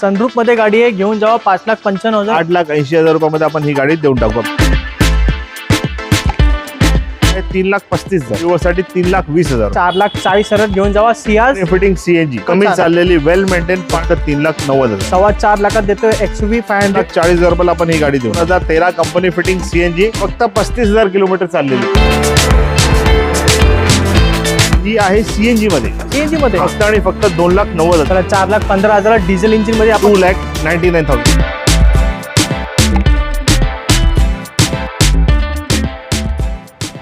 सनरूफमध्ये गाडी आहे घेऊन जावा पाच लाख पंच्याण्णव हजार. आठ लाख ऐंशी हजार रुपयामध्ये आपण ही गाडी देऊन टाकू. हे तीन लाख पस्तीस हजार. साठी तीन लाख वीस हजार. चार लाख चाळीस हजार घेऊन जावा सियाज. फिटिंग सीएनजी कमी. चाललेली वेल मेंटेन फक्त तीन लाख नव्वद हजार. सव्वा चार लाखात देतोय एक्सयूव्ही फाय तीन हंड्रेड लाख चाळीस हजार रुपयाला आपण ही गाडी देऊ. दोन हजार तेरा कंपनी फिटिंग सीएनजी फक्त पस्तीस हजार किलोमीटर चाललेली. ही आहे सीएनजी मध्ये. सीएनजी मध्ये? फक्त आणि फक्त दोन लाख नव्वद हजार. चार लाख पंधरा हजार डिझेल इंजिनमध्ये आपण two lakh ninety nine thousand.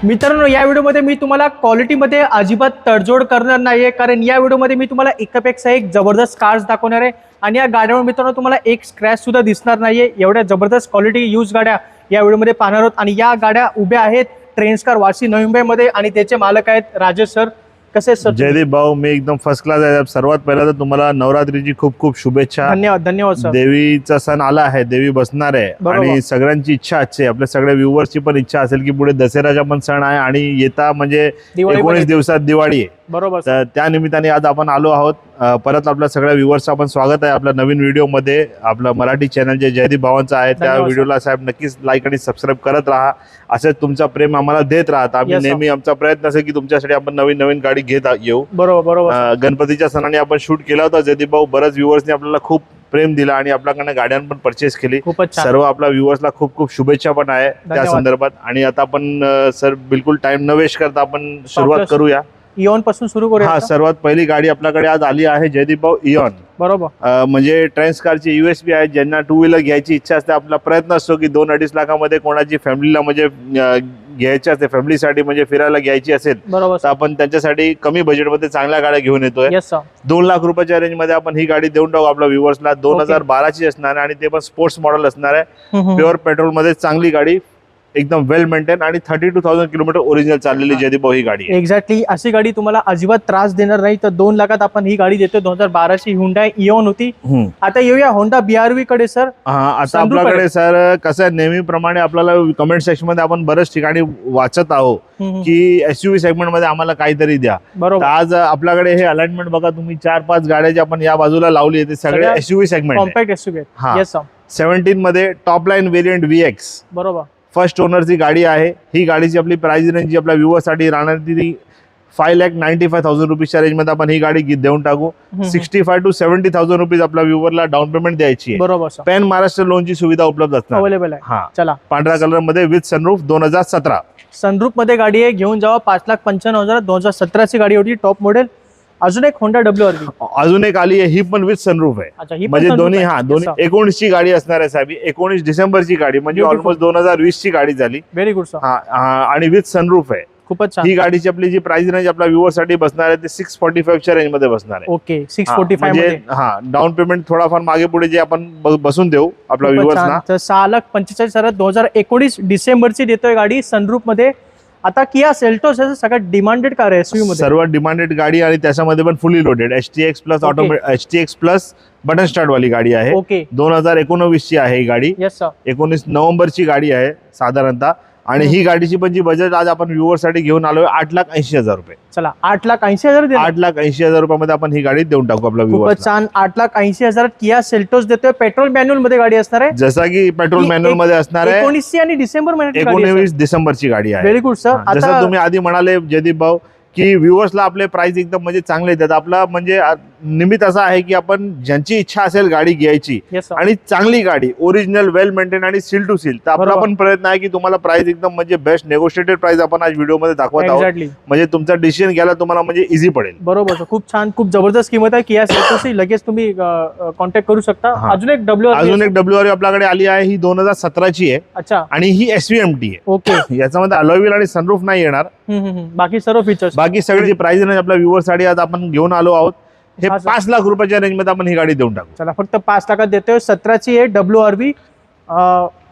मित्रांनो या व्हिडिओमध्ये मी तुम्हाला क्वालिटीमध्ये अजिबात तडजोड करणार नाहीये कारण या व्हिडिओमध्ये मी तुम्हाला एकापेक्षा एक जबरदस्त कार्स दाखवणार आहे. आणि या गाड्यावर मित्रांनो तुम्हाला एक स्क्रॅच सुद्धा दिसणार नाहीये. एवढ्या जबरदस्त क्वालिटी यूज गाड्या या व्हिडिओमध्ये पाहणार आहोत. आणि या गाड्या उभ्या आहेत ट्रेन्सकार वाशी नवी मुंबईमध्ये. आणि त्याचे मालक आहेत राजेश सर कसे जयदीप भाऊ मी एकदम फर्स्ट क्लास आहे. सर्वात पहिला तर तुम्हाला नवरात्रीची खूप खूप शुभेच्छा. धन्यवाद धन्यवाद सर देवीचा सण आला आहे. देवी बसणार आहे. आणि सगळ्यांची इच्छा असते आपल्या सगळ्या व्ह्युअर्सची पण इच्छा असेल की पुढे दसऱ्याचा पण सण आहे आणि येता म्हणजे एकोणीस. दिवसात दिवाळी आहे. बरोबर तर त्या निमित्ताने आज आपण आलो आहोत. परत आपल्या सगळ्या व्ह्युअर्सचं आपण स्वागत आहे आपल्या नवीन व्हिडिओमध्ये. आपलं मराठी चॅनल जे जयदीप भावांचं आहे त्या. व्हिडिओला साहेब नक्कीच लाईक आणि सबस्क्राईब करत राहा. असंच तुमचा प्रेम आम्हाला देत राहत. आम्ही. नेहमी आमचा प्रयत्न असेल की तुमच्यासाठी आपण नवीन नवीन गाडी घेत येऊ. बरोबर बरोबर गणपतीच्या सणाने आपण शूट केला होता. जयदीप भाऊ बऱ्याच व्ह्युअर्सने आपल्याला खूप प्रेम दिला आणि आपल्याकडनं गाड्यां पण परचेस केली. सर्व आपल्या व्ह्युअर्सला खूप खूप शुभेच्छा पण आहे त्या. संदर्भात. आणि आता आपण सर बिलकुल टाइम न वेस्ट करता आपण सुरुवात करूया. इओनपासून सुरू करूया हा. सर्वात पहिली गाडी आपल्याकडे आज आली आहे जयदीप भाऊ इऑन बरोबर म्हणजे ट्रेन्स कारची युएसबी आहे ज्यांना टू व्हीलर घ्यायची इच्छा असते आपला प्रयत्न असतो की दोन अडीच लाखामध्ये कोणाची फॅमिलीला म्हणजे घ्यायची असते फॅमिलीसाठी म्हणजे फिरायला घ्यायची असेल बरोबर तर आपण त्यांच्यासाठी कमी बजेटमध्ये चांगल्या गाड्या घेऊन येतोय. दोन लाख रुपयाच्या रेंजमध्ये आपण ही गाडी देऊन टाकू आपल्या व्ह्युअर्सला दोन हजार बाराची असणार आहे आणि ते पण स्पोर्ट्स मॉडेल असणार आहे. प्युअर पेट्रोलमध्ये चांगली गाडी एकदम वेल मेंटेन आणि thirty two thousand kilometre original चाललेली जयदीप भाऊ ही गाडी आहे. एक्झॅक्टली अशी गाडी तुम्हाला अजिबात त्रास देणार नाही. तर दोन लाखात आपण ही गाडी देतो दोन हजार बाराची हुंडाय इओन होती. आता येऊया होंडा बीआरव्ही कडे सर हा आता. आपल्याकडे सर कसं आहे नेहमीप्रमाणे आपल्याला कमेंट सेक्शनमध्ये आपण बऱ्याच ठिकाणी वाचत आहोत की एसयूव्ही सेगमेंटमध्ये आम्हाला काहीतरी द्या. बरोबर. आज आपल्याकडे हे अलाइनमेंट बघा तुम्ही चार पाच गाड्या ज्या आपण या बाजूला लावली आहे ते सगळे SUV segment compact SUV seventeen मध्ये top line variant V X बरोबर. फर्स्ट ओनरची गाडी आहे. ही गाडीची आपली प्राइस रेंज जी आपल्या व्ह्युअरसाठी राहणार ती five lakh ninety five thousand रुपीजच्या रेंजमध्ये आपण ही गाडी देऊन टाकू. Sixty five two seventy thousand rupees आपल्या व्ह्युअरला डाऊन पेमेंट द्यायची बरोबर पॅन महाराष्ट्र लोनची सुविधा उपलब्ध असणार. अवेलेबल आहे. हा. चला. पांढऱ्या कलरमध्ये विथ सनरूफ दोन हजार सतरा. सनरूफमध्ये गाडी आहे घेऊन जावा पाच लाख पंच्याण्णव हजार दोन हजार सतराची गाडी होती टॉप मॉडेल अजून एक होंडा डब्ल्यू आरबी अजून एक आली आहे ही पण विथ सनरूफ आहे. म्हणजे दोन्ही. हा दोन्ही sir. एकोणीसची गाडी असणार आहे साहेब. एकोणीस डिसेंबरची गाडी म्हणजे. ऑलमोस्ट दोन हजार वीस ची गाडी झाली. व्हेरी गुड आणि विथ सनरूफ आहे. खूपच ही गाडीची आपली जी प्राइस रेंज आपल्या व्ह्युअरसाठी बसणार आहे ते सिक्स फोर्टी फाईव्हच्या रेंजमध्ये बसणार आहे. ओके सिक्स फोर्टी म्हणजे मध्ये. हा डाऊन पेमेंट थोडाफार मागे पुढे जे आपण बसून देऊ आपल्या. तर सहा लाख पंचेचाळीस हजार दोन हजार एकोणीस डिसेंबरची देतोय गाडी सनरूफमध्ये. आता किया सेल्टोस सगळ्यात डिमांडेड कार आहे एसयूव्ही मध्ये. सर्वात डिमांडेड गाडी आणि त्याच्यामध्ये पण fully loaded X plus Okay. Automate H T X plus button start वाली गाडी आहे. ओके दोन हजार एकोणवीस ची आहे ही गाडी. एकोणीस नोव्हेंबरची गाडी आहे साधारणतः. आणि. ही गाडीची पण जी बजेट आज आपण व्ह्युअरसाठी घेऊन आलोय आठ लाख ऐंशी हजार रुपये. चला आठ लाख ऐंशी हजार आठ लाख ऐंशी हजार रुपयामध्ये आपण ही गाडी देऊन टाकू आपल्या खूपच व्ह्युअर्स छान आठ लाख ऐंशी हजार किया सेल्टोस देतोय. पेट्रोल मॅन्युअलमध्ये गाडी असणार आहे. जसं की पेट्रोल ही मॅन्युअलमध्ये असणार आहे. एकोणीसशे आणि डिसेंबर महिन्यात एकोणवीस डिसेंबरची गाडी आहे. व्हेरी गुड सर हा, जसं आता तुम्ही आधी म्हणाले जयदीप भाऊ की व्ह्युअर्सला आपले प्राइस एकदम म्हणजे चांगले देतात. आपला म्हणजे आ- निमित्त असा आहे की आपण ज्यांची इच्छा असेल गाडी घ्यायची आणि चांगली गाडी ओरिजिनल वेल मेंटेन आणि सील टू सील तर आपला बरोबर. पण प्रयत्न आहे की तुम्हाला प्राइस एकदम म्हणजे बेस्ट नेगोशिएटेड प्राइस आपण आज व्हिडिओमध्ये दाखवत आहोत. एक्झॅक्टली म्हणजे तुमचा डिसिजन घ्यायला तुम्हाला म्हणजे इझी पडेल. बरोबर sir. खूप छान खूप जबरदस्त किंमत आहे. किया सेल्टोस लगेच तुम्ही कॉन्टॅक्ट करू शकता. हा. अजून एक डब्ल्यू अजून एक डब्ल्यू आर आपल्याकडे आली आहे. ही दोन हजार सतराची आहे. अच्छा. आणि ही एस व्ही एम टी आहे. ओके याच्यामध्ये अलॉविल आणि सनरूफ नाही येणार. बाकी सर्व फीचर्स बाकी सगळी प्राइस रेंज आपल्या व्ह्युअरसाठी आज आपण घेऊन आलो आहोत. हे. पाच लाख रुपयाच्या रेंजमध्ये आपण ही गाडी देऊन टाकू. चला फक्त पाच लाखात देतोय. सतराची आहे डब्ल्यू आर बी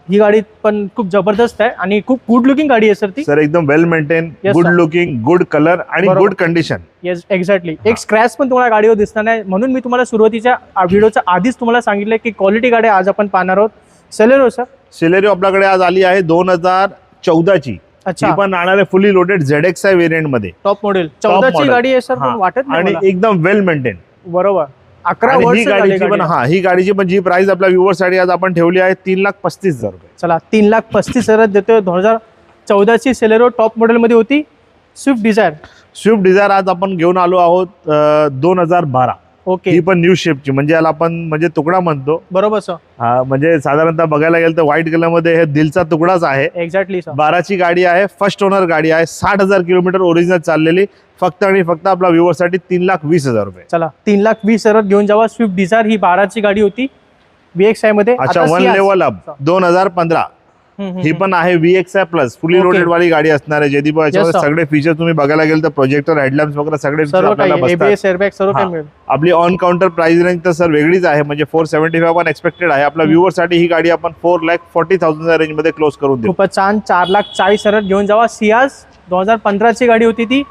ही गाडी पण खूप जबरदस्त आहे आणि खूप गुड लुकिंग गाडी आहे सर ती. सर एकदम well maintain Yes, good sir. Looking good colour आणि बरोबर. Good condition yes exactly. एक स्क्रॅच पण तुम्हाला गाडीवर दिसणार नाही. म्हणून मी तुम्हाला सुरुवातीच्या व्हिडिओच्या आधीच तुम्हाला सांगितलं की क्वालिटी गाडी आज आपण पाहणार आहोत. सेलेरो सर सिलेरिओ आपल्याकडे आज आली आहे दोन हजार चौदाची. ही अच्छा पण राहणार आहे फुली लोडेड झेड एक्स आहे व्हेरियंटमध्ये टॉप मॉडेल चौदाची model. गाडी आहे सर हा. वाटत नाही आणि मला. एकदम वेल मेंटेन बरोबर. अकरा आणि वर्ष ही झाली गाडीची पण गाडीला. हा ही गाडीची पण जी प्राइस आपल्या व्ह्युअरसाठी आज आपण ठेवली आहे तीन लाख पस्तीस हजार रुपये. चला तीन लाख पस्तीस हजारात देतोय. दोन हजार चौदाची सेलेरो टॉप मॉडेलमध्ये होती. स्विफ्ट डिझायर स्विफ्ट डिझायर आज आपण घेऊन आलो आहोत दोन हजार बारा. ओके ही पण न्यू शेपची म्हणजे याला आपण म्हणजे तुकडा म्हणतो. बरोबर सर हा म्हणजे साधारणतः बघायला गेलं तर व्हाईट कलरमध्ये हे दिलचा तुकडाच आहे. एक्झॅक्टली बाराची गाडी आहे फर्स्ट ओनर गाडी आहे साठ हजार किलोमीटर ओरिजिनल चाललेली. फक्त आणि फक्त आपल्या व्ह्युअरसाठी तीन लाख वीस हजार रुपये. चला तीन लाख वीस हजारात घेऊन जावा. स्विफ्ट डिझायर ही बाराची गाडी होती. व्ही एक्स आयमध्ये. अच्छा वन. लेवल अप दोन हजार पंधरा. ही. पण आहे V X I plus fully. Loaded वाली गाडी असणार आहे. जयदीप. सगळे फीचर तुम्ही बघायला गेलं तर प्रोजेक्टर हेडलॅम्प वगैरे सगळे आपली ऑन काउंटर प्राइस रेंज तर सर वेगळीच आहे. म्हणजे फोर सेव्हन्टी फाय पण एक्सपेक्टेड आहे. आपल्या व्ह्युअरसाठी ही गाडी आपण फोर लॅक फोर्टी थाउजंड रेंजमध्ये क्लोज करून देऊ. खूपच छान. चार लाख चाळीस हजारात घेऊन जावा. सियाज दोन हजार पंधराची गाडी होती ती.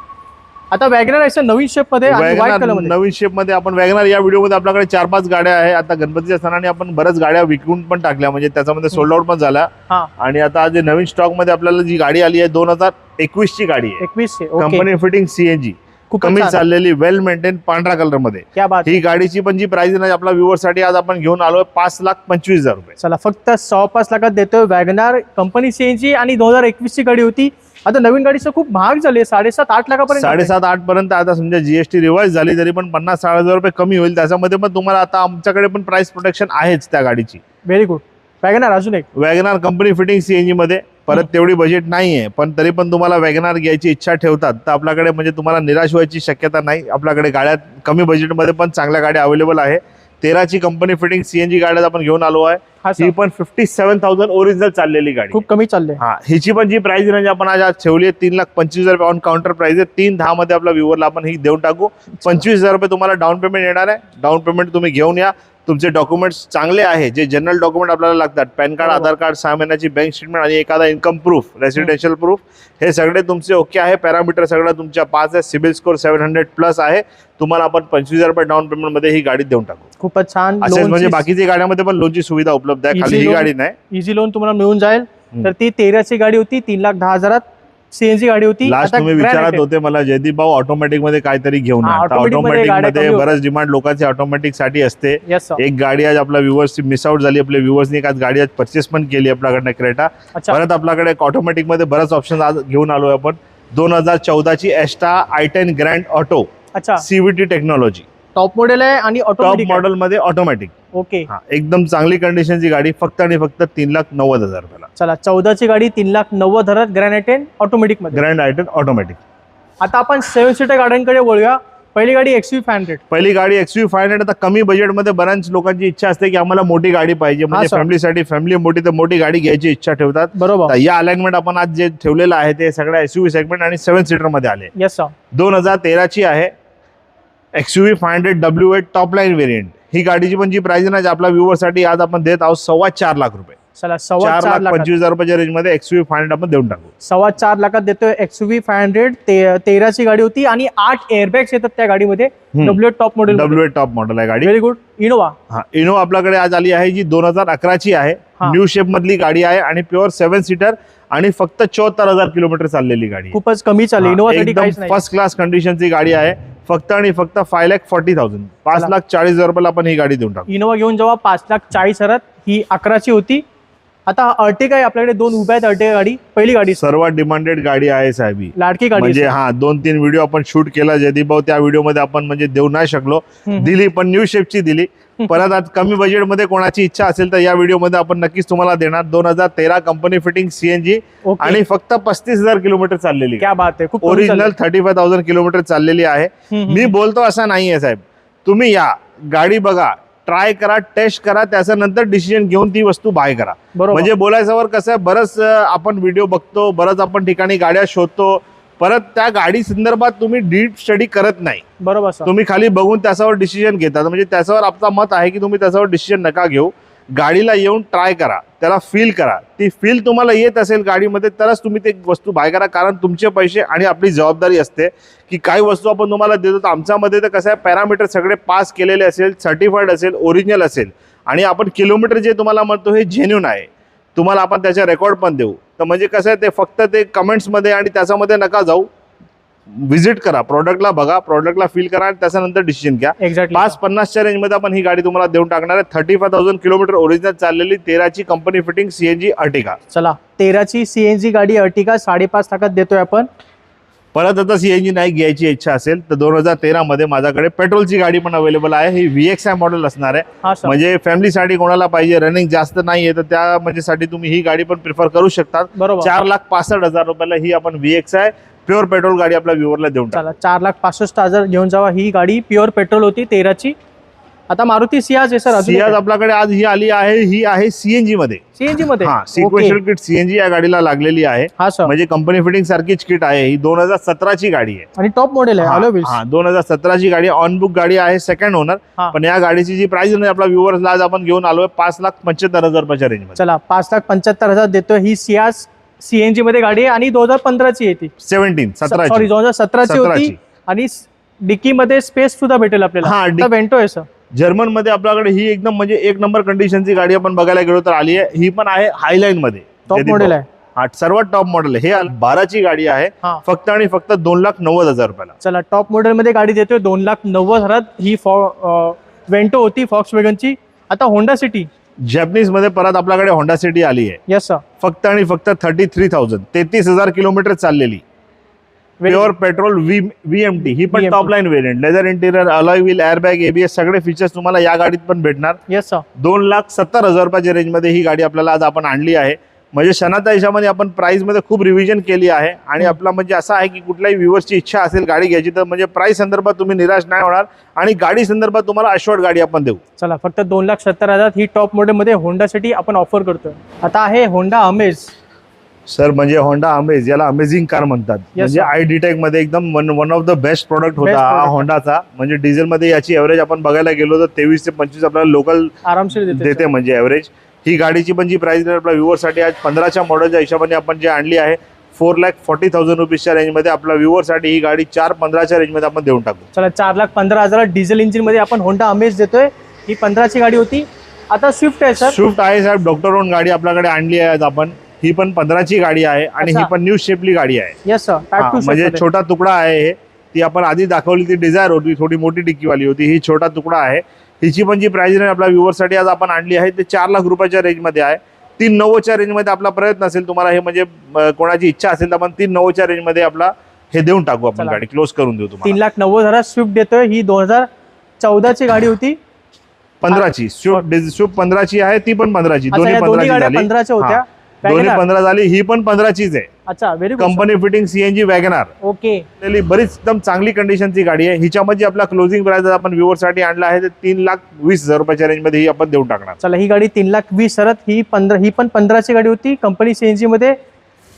आता वॅगनर आहे नवीन शेपमध्ये मध्ये. नवीन शेपमध्ये आपण वॅगनार या व्हिडिओमध्ये आपल्याकडे चार पाच गाड्या आहे आता गणपतीच्या सणाने आपण बऱ्याच गाड्या विकून पण टाकल्या. म्हणजे त्याच्यामध्ये सोल्ड आउट पण झाल्या. हा. आणि आता जे नवीन स्टॉकमध्ये आपल्याला जी गाडी आली आहे दोन हजार एकवीस ची गाडी आहे. एकवीसशे ओके कंपनी फिटिंग सीएनजी कमी. चाललेली वेल मेंटेन पांढऱ्या कलरमध्ये. ही गाडीची पण जी प्राइस आहे आपल्या व्ह्युअरसाठी आज आपण घेऊन आलोय पाच लाख पंचवीस हजार रुपये. चला फक्त सहा पाच लाखात देतोय वॅगनार. कंपनी सीएनजी आणि दोन हजार एकवीस ची गाडी होती. आता नवीन गाडीचं खूप महाग झाली साडेसात आठ लाखापर्यंत साडेसात आठ पर्यंत आता समजा जीएसटी रिवाईज झाली तरी पण पन्नास साठ हजार रुपये कमी होईल. त्याच्यामध्ये पण तुम्हाला आता आमच्याकडे पण प्राइस प्रोटेक्शन आहेच त्या गाडीची. व्हेरी गुड वॅगनार अजून एक. वॅगनार कंपनी फिटिंग सीएनजी मध्ये. परत तेवढी बजेट नाही आहे पण तरी पण तुम्हाला वॅगनार घ्यायची इच्छा ठेवतात. तर आपल्याकडे म्हणजे तुम्हाला निराश व्हायची शक्यता नाही. आपल्याकडे गाड्या कमी बजेटमध्ये पण चांगल्या गाड्या अवेलेबल आहे. तेराची कंपनी फिटिंग सीएनजी गाड्या आपण घेऊन आलो आहे. हा पण फिफ्टी सेव्हन थाउजंड ओरिजिनल चाललेली गाडी. खूप कमी चालले हा हिची पण जी प्राइस रेंज आपण आज आज ठेवली आहे तीन लाख पंचवीस हजार ऑन काउंटर प्राइस आहे. तीन दहा मध्ये आपल्या व्ह्युअरला आपण ही देऊन टाकू. पंचवीस हजार रुपये तुम्हाला डाऊन पेमेंट येणार आहे. डाऊन पेमेंट तुम्ही घेऊन या. तुमचे डॉक्युमेंट्स चांगले आहे जे जनरल डॉक्युमेंट आपल्याला लागतात. Pan card. आधार कार्ड सहा महिन्याची बँक स्टेटमेंट आणि एखादा इन्कम प्रूफ रेसिडेन्शियल प्रूफ हे सगळे तुमचे ओके आहे. पॅरामीटर सगळं तुमच्या पाच आहे. CIBIL score seven hundred plus आहे. तुम्हाला आपण पंचवीस हजार रुपये डाऊन पेमेंटमध्ये ही गाडी देऊन टाकू. खूपच छान. असेच म्हणजे बाकीच्या गाड्यामध्ये पण लोनची सुविधा उपलब्ध आहे. खाली ही. गाडी नाही. इझी लोन तुम्हाला मिळून जाईल. तर ती तेराची गाडी होती तीन लाख दहा हजारात. सीएनजी गाडी होती. लास्ट तुम्ही विचारत. होते मला जयदीप भाऊ ऑटोमॅटिकमध्ये काहीतरी घेऊन ऑटोमॅटिकमध्ये. बरंच डिमांड लोकांची ऑटोमॅटिकसाठी असते. एक गाडी आज आपल्या व्ह्युअर्सची मिस आउट झाली. आपल्या व्ह्युअर्सनी आज गाडी आज परचेस पण केली आपल्याकडनं क्रेटा परत आपल्याकडे एक ऑटोमॅटिकमध्ये बरंच ऑप्शन आज घेऊन आलोय आपण. दोन हजार चौदाची Asta i ten grand auto अच्छा. सीव्हीटी टेक्नॉलॉजी टॉप मॉडेल आहे आणि टॉप ऑटोमॅटिक मॉडेल मध्ये ऑटोमॅटिक ओके हा एकदम चांगली कंडिशनची गाडी फक्त आणि फक्त तीन लाख नव्वद हजार रुपयाला. चला चौदाची गाडी तीन लाख नव्वद हजारात ग्रॅनाइट टेन ऑटोमॅटिकमध्ये. ग्रँड आय टेन ऑटोमॅटिक आता आपण सेव्हन सीटर गाड्यांकडे वळूया. पहिली गाडी एक्स फाय हंड्रेड पहिली गाडी एक्सव्ही फाय हंड्रेड आता कमी बजेटमध्ये बऱ्याच लोकांची इच्छा असते की आम्हाला मोठी गाडी पाहिजे. म्हणजे sir. फॅमिलीसाठी फॅमिली मोठी तर मोठी गाडी घ्यायची इच्छा ठेवतात. बरोबर. तर या अलाइनमेंट आपण आज जे ठेवलेलं आहे ते सगळ्या एसयूव्ही सेगमेंट आणि सेव्हन सीटरमध्ये आले. येस सर दोन हजार तेराची आहे. XUV five hundred W eight top line variant ही गाडीची पण जी प्राइस आहे ना आपल्या व्ह्युअरसाठी आज आपण देत आहोत सव्वा चार लाख रुपये. चला सव्वा चार लाख पंचवीस हजार रुपयाच्या रेंजमध्ये एक्सयूव्ही फाय हंड्रेड आपण देऊन टाकू. सव्वा चार लाखात देतोय एक्स व्ही फाय हंड्रेड तेराची गाडी होती आणि आठ एअरबॅग्स येतात त्या गाडीमध्ये. W top model W eight top model आहे गाडी. व्हेरी गुड इनोवा हा इनो आपल्याकडे आज आली आहे जी दोन हजार अकराची आहे. न्यू शेप मधली गाडी आहे आणि प्युअर सेव्हन सीटर आणि फक्त चौहत्तर हजार किलोमीटर चाललेली गाडी. खूपच कमी चालली. इनोवा फर्स्ट क्लास कंडिशनची गाडी आहे. फक्त आणि फक्त फाय लॅक फॉर्टी थाउजंड पाच. लाख चाळीस हजार रुपयाला आपण ही गाडी देऊन टाकू. इनोवा घेऊन जेव्हा पाच लाख चाळीस हजारात ही अकराची होती. आता अर्टिका आहे आपल्याकडे दोन उभ्या आहेत अर्टिका गाडी. पहिली गाडी. सर्वात डिमांडेड गाडी आहे साहेब. ही लाडकी गाडी म्हणजे. हा दोन तीन व्हिडिओ आपण शूट केला. जयदीप भाऊ त्या व्हिडिओमध्ये आपण म्हणजे देऊ नाही शकलो. हम्म. दिली पण न्यू शेपची दिली. परत आज कमी बजेटमध्ये कोणाची इच्छा असेल तर या व्हिडिओमध्ये आपण नक्कीच तुम्हाला देणार. दोन हजार तेरा कंपनी फिटिंग सीएनजी ओके आणि फक्त पस्तीस हजार किलोमीटर चाललेली. क्या बात आहे. खूप कमी ओरिजिनल. थर्टी फाय थाउजंड किलोमीटर चाललेली आहे. हम्म, हम्म. मी बोलतो असं नाहीये साहेब. तुम्ही या. गाडी बघा. ट्राय करा टेस्ट करा त्याच्यानंतर डिसिजन घेऊन ती वस्तू बाय करा. बरोबर. म्हणजे बोलायच्यावर कसं आहे बरंच आपण व्हिडिओ बघतो बरंच आपण ठिकाणी गाड्या शोधतो परत त्या गाडी संदर्भात तुम्ही डीप स्टडी करत नाही. बरोबर तुम्ही खाली बघून त्याच्यावर डिसिजन घेतात म्हणजे त्याच्यावर आपलं मत आहे की तुम्ही त्याच्यावर डिसिजन नका घेऊ. गाडीला येऊन ट्राय करा. त्याला फील करा. ती फील तुम्हाला येत असेल गाडीमध्ये तरच तुम्ही ते वस्तू बाय करा. कारण तुमचे पैसे आणि आपली जबाबदारी असते की काही वस्तू आपण तुम्हाला देतो तर आमच्यामध्ये तर कसं आहे पॅरामीटर सगळे पास केलेले असेल सर्टिफाईड असेल ओरिजिनल असेल. आणि आपण किलोमीटर जे तुम्हाला म्हणतो हे जेन्यून आहे. तुम्हाला आपण त्याचे रेकॉर्ड पण देऊ. तर म्हणजे कसं आहे ते फक्त ते कमेंट्समध्ये आणि त्याच्यामध्ये नका जाऊ. व्हिजिट करा. प्रॉडक्टला बघा प्रॉडक्टला फील करा आणि त्याच्यानंतर डिसिजन घ्या. एक्झॅक्टली पाच पन्नासच्या रेंजमध्ये आपण ही गाडी तुम्हाला देऊन टाकणार आहे. Thirty five thousand kilometre original चाललेली तेराची कंपनी फिटिंग सीएनजी अर्टिका चला तेराची सीएनजी गाडी अर्टिका साडेपाच लाखात देतोय आपण. परत आता सीएनजी नाही घ्यायची इच्छा असेल तर दोन हजार तेरामध्ये माझ्याकडे पेट्रोलची गाडी पण अवेलेबल आहे. ही व्ही एक्स आय मॉडेल असणार आहे. म्हणजे फॅमिलीसाठी कोणाला पाहिजे रनिंग जास्त नाही आहे तर त्या म्हणजे साठी तुम्ही ही गाडी पण प्रिफर करू शकता बरोबर. चार लाख पासष्ट हजार रुपयाला ही आपण व्ही एक्स आहे प्युअर पेट्रोल गाडी आपल्या व्ह्यूवरला देऊन चार लाख पासष्ट हजार घेऊन जावा. ही गाडी प्युअर पेट्रोल होती तेराची. आता मारुती सियाज आहे सर सियाज आपल्याकडे आज ही आली आहे ही आहे सीएनजी मध्ये. सीएनजी मध्ये? हा. सिक्वेन्शियल किट सीएनजी या गाडीला लागलेली आहे. हा सर. म्हणजे कंपनी फिटिंग सारखीच किट आहे ही दोन हजार सतराची गाडी आहे. आणि टॉप मॉडेल आहे हॅलो हा दोन हजार सतराची गाडी ऑन बुक गाडी आहे सेकंड ओनर. पण या गाडीची जी प्राइस आपला व्ह्युअर्सला आज आपण घेऊन आलोय पाच लाख पंच्याहत्तर हजार रुपयाच्या रेंजमध्ये. चला पाच लाख पंच्याहत्तर हजार देतोय ही सियाज सीएनजी मध्ये गाडी आहे आणि दोन हजार पंधराची आहे ती. सेव्हन्टीन सॉरी सतराची. दोन हजार सतराची होती. आणि डिक्की मध्ये स्पेस सुद्धा भेटेल आपल्याला. हा, डिक- वेंटो आहे सर. जर्मनमध्ये आपल्याकडे ही एकदम म्हणजे एक नंबर कंडिशनची गाडी आपण बघायला गेलो तर आली आहे. ही पण आहे हायलाईन मध्ये टॉप मॉडेल. आहे. हा सर्वात टॉप मॉडेल हे बाराची गाडी आहे. हा. फक्त आणि फक्त दोन लाख नव्वद हजार रुपयाला. चला टॉप मॉडेल मध्ये गाडी देतोय दोन लाख नव्वद हजारात. ही वेंटो होती फॉक्स वेगनची आता होंडा सिटी जॅपनीजमध्ये परत आपल्याकडे होंडा सिटी आली आहे. यस सर फक्त आणि फक्त थर्टी थ्री थाउजंड तेहतीस हजार किलोमीटर चाललेली. प्युअर पेट्रोल व्ही व्हीएमटी ही पण. Top line variant leather interior alloy wheel airbag ABS सगळे फीचर्स तुम्हाला या गाडीत पण भेटणार. यस सर दोन लाख सत्तर हजार रुपयाच्या रेंजमध्ये ही गाडी आपल्याला आज आपण आणली आहे. म्हणजे क्षणाच्या हिशोबाने आपण प्राइसमध्ये खूप रिव्हिजन केली आहे. आणि. आपला म्हणजे असं आहे की कुठल्याही व्ह्युअर्सची इच्छा असेल गाडी घ्यायची तर म्हणजे प्राइस संदर्भात तुम्ही निराश नाही होणार. आणि गाडी संदर्भात तुम्हाला अश्योर्ड गाडी आपण देऊ. चला फक्त दोन लाख सत्तर हजारात ही टॉप मॉडेल मध्ये होंडा सिटी आपण ऑफर करतोय. आता आहे होंडा अमेज सर म्हणजे होंडा अमेज याला अमेझिंग कार म्हणतात. म्हणजे. आय टेकमध्ये एकदम one of the best product होता हा. होंडाचा म्हणजे डिझेल मध्ये याची एव्हरेज आपण बघायला गेलो तर तेवीस ते पंचवीस आपल्याला लोकल आरामशीर देते म्हणजे ॲव्हरेज ही गाडीची पण जी प्राइस आपल्या व्ह्युअरसाठी आज पंधराच्या मॉडेलच्या हिशोबाने आपण जे आणली आहे फोर लॅक फॉर्टी थाउजंड रुपीजच्या रेंजमध्ये आपल्या व्ह्युअरसाठी ही गाडी चार पंधराच्या रेंजमध्ये आपण देऊन टाकू. चला चार लाख पंधरा हजारात डिझेल इंजिनमध्ये आपण होंडा अमेज देतोय. ही पंधराची गाडी होती. आता स्विफ्ट आहे सर स्विफ्ट आहे साहेब. डॉक्टर ओन गाडी आपल्याकडे आणली आहे आज आपण. ही पण पंधराची गाडी आहे आणि ही. पण न्यू शेपली गाडी आहे. यस म्हणजे छोटा तुकडा आहे हे. ती आपण आधी दाखवली ती डिझायर होती थोडी मोठी टिक्कीवाली होती. ही छोटा तुकडा आहे. हिची पण जी प्राइस आहे आपल्या व्ह्युअरसाठी आज आपण आणली आहे ते चार लाख रुपयाच्या रेंजमध्ये आहे. तीन नव्वदच्या रेंजमध्ये आपला प्रयत्न असेल तुम्हाला हे म्हणजे कोणाची इच्छा असेल तर आपण तीन नव्वदच्या रेंजमध्ये आपला हे देऊन टाकू आपण. गाडी. क्लोज करून देऊ तीन लाख नव्वद हजारात स्विफ्ट देतोय. ही दोन हजार चौदाची गाडी होती. पंधराची. स्विफ्ट स्विफ्ट पंधराची आहे ती पण पंधराची. दोन्ही पंधराची होत्या. दोन्ही. पंधरा झाली ही पण पंधराचीच आहे. अच्छा very company fitting CNG WagonR okay बरीच एकदम चांगली कंडिशनची गाडी आहे. हिच्यामध्ये आपला क्लोजिंग प्राइस आपण व्ह्युअरसाठी आणला आहे ते तीन लाख वीस हजार रुपयाच्या रेंजमध्ये ही आपण देऊन टाकणार. चला ही गाडी तीन लाख वीस हजारात ही पंधरा ही पण पंधराची गाडी होती. कंपनी सीएनजी मध्ये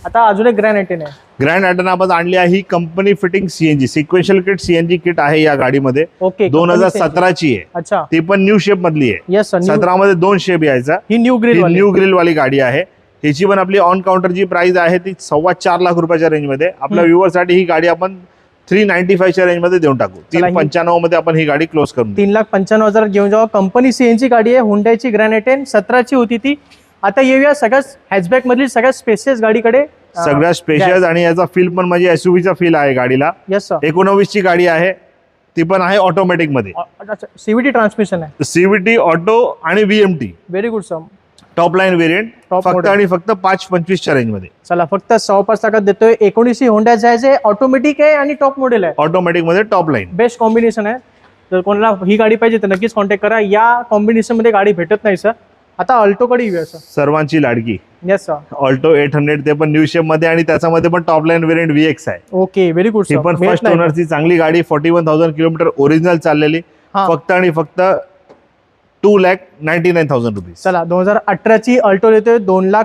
आता अजून एक ग्रँड आहे. ग्रँड ॲटन आपण आणली आहे. ही company fitting CNG sequential kit CNG kit आहे या गाडीमध्ये. ओके दोन हजार सतराची आहे. अच्छा. ती पण न्यू शेप मधली आहे. यस सर सतरामध्ये दोन शेप यायचा. ही न्यू ग्रिल न्यू ग्रिल वाली गाडी आहे. हिची पण आपली ऑन काउंटरची प्राइस आहे ती सव्वा चार लाख रुपयाच्या रेंजमध्ये आपल्या. व्ह्युअरसाठी ही गाडी आपण थ्री नाईन्टी फाईव्हच्या रेंजमध्ये देऊन टाकू. तीन पंच्याण्णवमध्ये आपण ही गाडी क्लोज देऊ. तीन लाख पंच्याण्णव हजार घेऊन जावा कंपनी सीएनची गाडी आहे हुंडाईची ग्रँड टेन सतराची होती ती. आता येऊया सगळ्यात हॅचबॅक मधली सगळ्यात स्पेसियस गाडीकडे. सगळ्यात स्पेशल आणि याचा फील पण म्हणजे एसयूव्हीचा फील आहे गाडीला. यस एकोणवीस ची गाडी आहे. ती पण आहे ऑटोमॅटिकमध्ये. सीव्हीटी ट्रान्समिशन आहे. सीव्हीटी ऑटो आणि VMT very good sir top line variant फक्त. आणि फक्त पाच पंचवीसच्या रेंजमध्ये चला फक्त सहा पाच लाखात देतोय एकोणीसशे होंडा जायचे ऑटोमॅटिक आहे आणि टॉप मॉडेल आहे. ऑटोमॅटिकमध्ये टॉप लाईन बेस्ट कॉम्बिनेशन आहे. जर कोणाला ही गाडी पाहिजे तर नक्कीच कॉन्टॅक्ट करा. या कॉम्बिनेशनमध्ये गाडी भेटत नाही सर आता अल्टोकडे येऊया सर सर्वांची लाडकी. Yes sir Alto eight hundred ते पण न्यू शेपमध्ये आणि त्याच्यामध्ये पण टॉप लाईन व्हेरियंट व्हीएक्स आहे. ओके व्हेरी गुड ही पण फर्स्ट ओनरची चांगली गाडी forty one thousand kilometre original चाललेली. फक्त आणि फक्त two lakh ninety nine thousand rupees चला दोन हजार अठराची अल्टो देतोय दोन लाख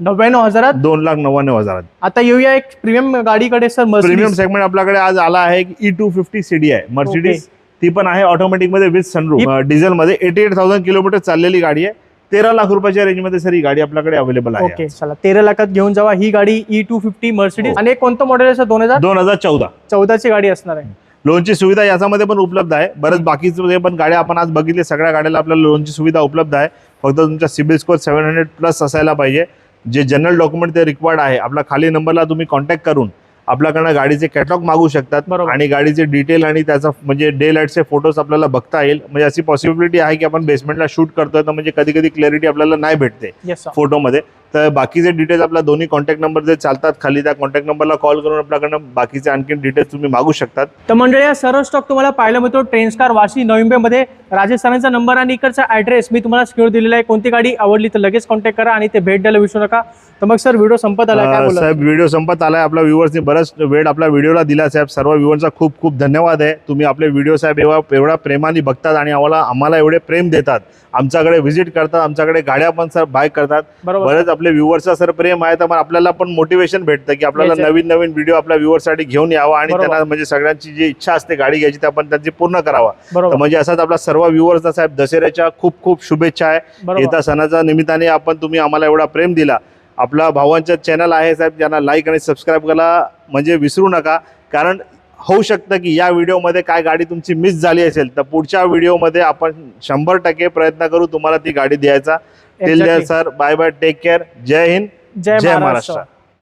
नव्याण्णव हजारात. दोन लाख नव्याण्णव हजारात. आता येऊया एक प्रीमियम गाडीकडे सर प्रीमियम सेगमेंट आपल्याकडे आज आला आहे ई टू फिफ्टी सीडी आहे. मर्सिडीज ती पण आहे ऑटोमॅटिकमध्ये विथ सनरूफ डिझेल मध्ये एटी एट थाउजंड किलोमीटर चाललेली गाडी आहे. तेरा लाख रुपयाच्या रेंजमध्ये सर ही गाडी आपल्याकडे अवेलेबल आहे ओके चला तेरा लाखात घेऊन जावा. ही गाडी ई टू फिफ्टी मर्सिडीज. आणि एक कोणतं मॉडेल आहे सर दोन हजार? दोन हजार चौदा. चौदाची गाडी असणार आहे. लोनची सुविधा याच्यामध्ये पण उपलब्ध आहे. बरेच बाकीचे पण गाड्या आपण आज बघितले सगळ्या गाड्याला आपल्याला लोनची सुविधा उपलब्ध आहे. फक्त तुमचा CIBIL score seven hundred plus असायला पाहिजे. जे जनरल डॉक्युमेंट ते रिक्वायर्ड आहे आपला खाली नंबरला तुम्ही कॉन्टॅक्ट करून आपल्याकडनं गाडीचे कॅटलॉग मागू शकतात. आणि गाडीचे डिटेल आणि त्याचा म्हणजे डे लाईटचे फोटोज आपल्याला बघता येईल. म्हणजे अशी पॉसिबिलिटी आहे की आपण बेसमेंटला शूट करतोय तर म्हणजे कधी कधी क्लॅरिटी आपल्याला नाही भेटते फोटोमध्ये तर बाकीचे डिटेल्स आपला दोन्ही कॉन्टॅक्ट नंबर जे चालतात खाली त्या कॉन्टॅक्ट नंबरला कॉल करून आपल्याकडनं बाकीचे आणखी डिटेल्स तुम्ही मागू शकतात. तर मंडळी या सर्व स्टॉक तुम्हाला पाहायला मिळतो. ट्रेन्सकार वाशी नवी मुंबईमध्ये राजस्थानचा नंबर आणि इकडचा ॲड्रेस मी तुम्हाला स्क्रीनवर दिलेला आहे. कोणती गाडी आवडली तर लगेच कॉन्टॅक्ट करा आणि ते भेट द्यायला विसरू नका. तर मग सर व्हिडिओ संपत आला काय अं, बोला साहेब व्हिडिओ संपत आलाय. आपल्या व्ह्युअर्सनी बराच वेळ आपल्या व्हिडिओला दिला साहेब. सर्व व्ह्युअर्सचा खूप खूप धन्यवाद आहे. तुम्ही आपले व्हिडिओ साहेब एवढा एवढा प्रेमाने बघतात आणि आम्हाला आम्हाला एवढे प्रेम देतात. आमच्याकडे व्हिजिट करतात आमच्याकडे गाड्या पण सर बाय करतात. बरोबर. बरेच आपले व्ह्युअर्सचा सर प्रेम आहे तर मग आपल्याला पण मोटिवेशन भेटतं की आपल्याला. नवीन नवीन व्हिडिओ आपल्या व्ह्युअर्ससाठी घेऊन यावा आणि बरोबर. त्यांना म्हणजे सगळ्यांची जी इच्छा असते गाडी घ्यायची ते आपण त्यांची पूर्ण करावा. तर बरोबर म्हणजे असाच आपला सर्व व्ह्युअर्सचा साहेब दसऱ्याच्या खूप खूप शुभेच्छा आहे. बरोबर. येत्या सणाच्या निमित्ताने आपण तुम्ही आम्हाला एवढा प्रेम दिला. आपला भावांचा चॅनल आहे साहेब ज्यांना लाईक आणि सबस्क्राईब करायला म्हणजे विसरू नका. कारण होऊ शकतं की या व्हिडिओमध्ये काय गाडी तुमची मिस झाली असेल तर पुढच्या व्हिडिओमध्ये आपण शंभर टक्के प्रयत्न करू तुम्हाला ती गाडी द्यायचा. Till. Sir bye bye take care जय हिंद जय महाराष्ट्र.